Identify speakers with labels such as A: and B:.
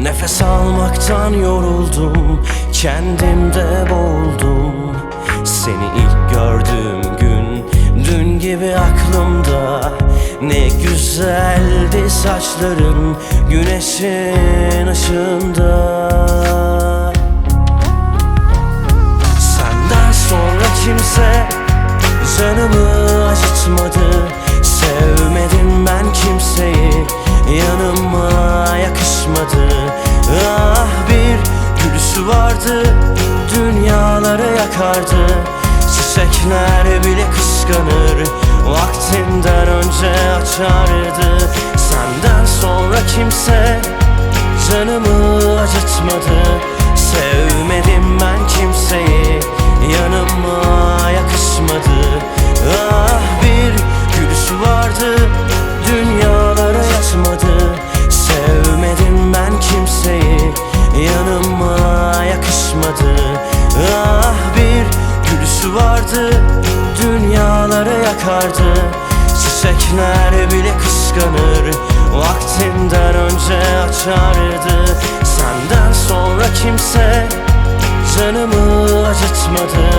A: Nefes almaktan yoruldum Kendimde boğuldum. Seni ilk gördüğüm gün Dün gibi aklımda. Ne güzeldi saçların Güneşin ışığında. Senden sonra kimse Canımı acıtmadı. Sevmedim ben kimseyi Yanıma yakışmadı vardı Dünyaları yakardı. Çiçekler bile kıskanır Vaktinden önce açardı. Senden sonra kimse Canımı acıtmadı. Sevmedim vardı Dünyaları yakardı. Çiçekler bile kıskanır Vaktinden önce açardı. Senden sonra kimse Canımı acıtmadı